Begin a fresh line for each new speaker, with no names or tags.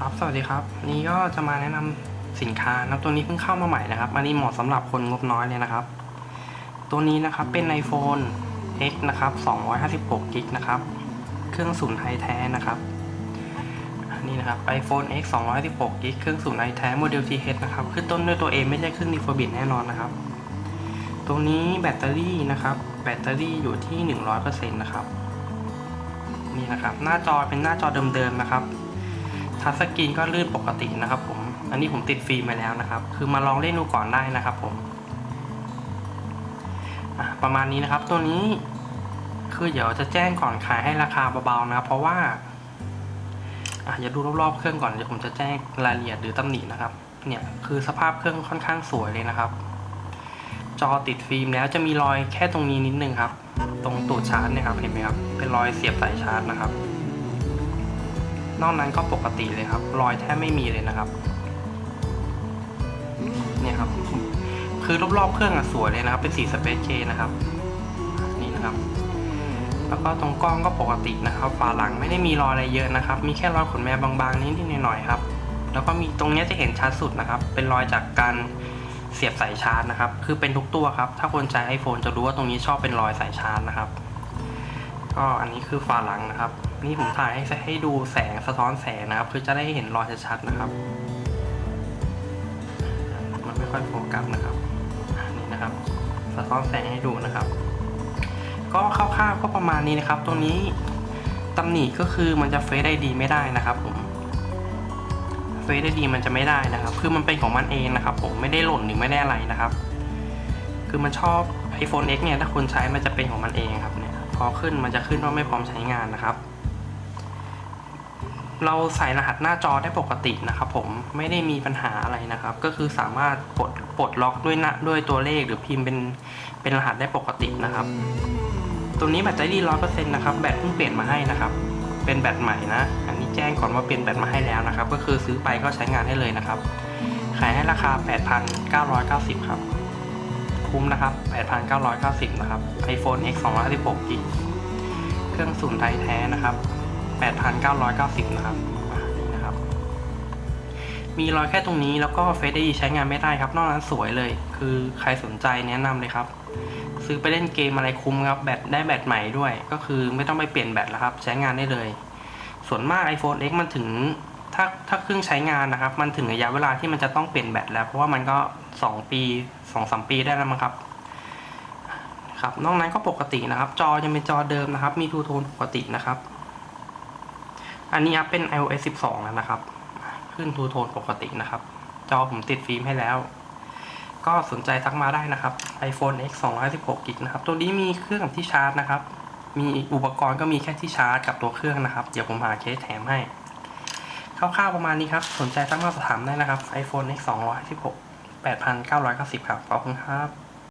ครับ สวัสดีครับวันนี้ก็จะมาแนะนำสินค้านะครับตัวนี้เพิ่งเข้ามาใหม่นะครับ อันนี้เหมาะสำหรับคนงบน้อยเลยนะครับ ตัวนี้นะครับเป็น iPhone X นะครับ256กิกนะครับ เครื่องศูนย์ไทยแท้นะครับ อันนี้นะครับ iPhone X 216กิกเครื่องศูนย์ไทยแท้โมเดล TH นะครับขึ้นต้นด้วยตัว A ไม่ใช่เครื่อง r e f u r b i s h แน่นอนนะครับ ตัวนี้แบตเตอรี่นะครับ แบตเตอรี่อยู่ที่ 100%นะครับ นี่นะครับ หน้าจอเป็นหน้าจอเดิมๆนะครับ ทัชสกรีนก็ลื่นปกตินะครับผม อันนี้ผมติดฟิล์มไปแล้วนะครับ คือมาลองเล่นดูก่อนได้นะครับผมประมาณนี้นะครับ ตัวนี้คือเดี๋ยวจะแจ้งก่อนขายให้ราคาเบาๆนะครับ เพราะว่าอะอย่าดูรอบๆเครื่องก่อนเดี๋ยวผมจะแจ้งรายละเอียดหรือตำหนินะครับ เนี่ยคือสภาพเครื่องค่อนข้างสวยเลยนะครับ จอติดฟิล์มแล้วจะมีรอยแค่ตรงนี้นิดนึงครับ ตรงตูดชาร์จเนี่ยครับเห็นไหมครับเป็นรอยเสียบสายชาร์จนะครับ นอกนั้นก็ปกติเลยครับ รอยแทบไม่มีเลยนะครับ เนี่ยครับ คือรอบๆเครื่องอะสวยเลยนะครับ เป็นสีสเปซเคนะครับ นี่นะครับ แล้วก็ตรงกล้องก็ปกตินะครับ ฝาหลังไม่ได้มีรอยอะไรเยอะนะครับ มีแค่รอยขนแมวบางๆนิดๆหน่อยๆครับ แล้วก็มีตรงเนี้ยจะเห็นชัดสุดนะครับ เป็นรอยจากการเสียบสายชาร์จนะครับ คือเป็นทุกตัวครับ ถ้าคนใช้ iPhone จะรู้ว่าตรงนี้ชอบเป็นรอยสายชาร์จนะครับ ก็อันนี้คือฝาหลังนะครับ นี่ผมถ่ายให้ให้ดูแสงสะท้อนแสงนะครับ คือจะได้เห็นรอยชัดๆนะครับ มันไม่ค่อยโฟกัสนะครับอะนี่นะครับ สะท้อนแสงให้ดูนะครับ ก็คร่าวๆก็ประมาณนี้นะครับ ตรงนี้ตำหนิก็คือมันจะเฟซไอดีไม่ได้นะครับผมเฟซไอดีมันจะไม่ได้นะครับ คือมันเป็นของมันเองนะครับ ผมไม่ได้หล่นหรือไม่ได้อะไรนะครับ คือมันชอบ iPhone X เนี่ยถ้าคนใช้มันจะเป็นของมันเองครับเนี่ยพอขึ้นมันจะขึ้นว่าไม่พร้อมใช้งานนะครับ เราใส่รหัสหน้าจอได้ปกตินะครับผมไม่ได้มีปัญหาอะไรนะครับ ก็คือสามารถปลดปลดล็อกด้วยนะด้วยตัวเลขหรือพิมพ์เป็นเป็นรหัสได้ปกตินะครับ ตัวนี้แบตเตอรี่ร้อยเปอร์เซ็นต์นะครับแบตเพิ่งเปลี่ยนมาให้นะครับ เป็นแบตใหม่นะ อันนี้แจ้งก่อนว่าเปลี่ยนแบตมาให้แล้วนะครับ ก็คือซื้อไปก็ใช้งานได้เลยนะครับ ขายให้ราคา 8,990 ครับ คุ้มนะครับ 8,990 นะครับ iPhone X 216กิกเครื่องศูนไทยแท้นะครับ 8,990 นะครับนี่นะครับ มีรอยแค่ตรงนี้แล้วก็เฟซไอใช้งานไม่ได้ครับ นอกนั้นสวยเลย คือใครสนใจแนะนำเลยครับ ซื้อไปเล่นเกมอะไรคุ้มครับ แบตได้แบตใหม่ด้วย ก็คือไม่ต้องไปเปลี่ยนแบตแล้วครับ ใช้งานได้เลย ส่วนมาก iPhone X มันถึงถ้าถ้าเครื่องใช้งานนะครับ มันถึงระยะเวลาที่มันจะต้องเปลี่ยนแบตแล้ว เพราะว่ามันก็ 2 ปี2 3ปีได้แล้วมั้งครับครับนอกนั้นก็ปกตินะครับ จอยังเป็นจอเดิมนะครับ มีทูโทนปกตินะครับ อันนี้อัพเป็น iOS 12 แล้วนะครับ ขึ้นทูโทนปกตินะครับ จอผมติดฟิล์มให้แล้ว ก็สนใจทักมาได้นะครับ iPhone X 216กิกนะครับ ตัวนี้มีเครื่องกับที่ชาร์จนะครับ มีอุปกรณ์ก็มีแค่ที่ชาร์จกับตัวเครื่องนะครับ เดี๋ยวผมหาเคสแถมให้ คร่าวๆประมาณนี้ครับ สนใจทักมาสอบถามได้นะครับ iPhone X 216 8,990 ครับ ขอบคุณครับ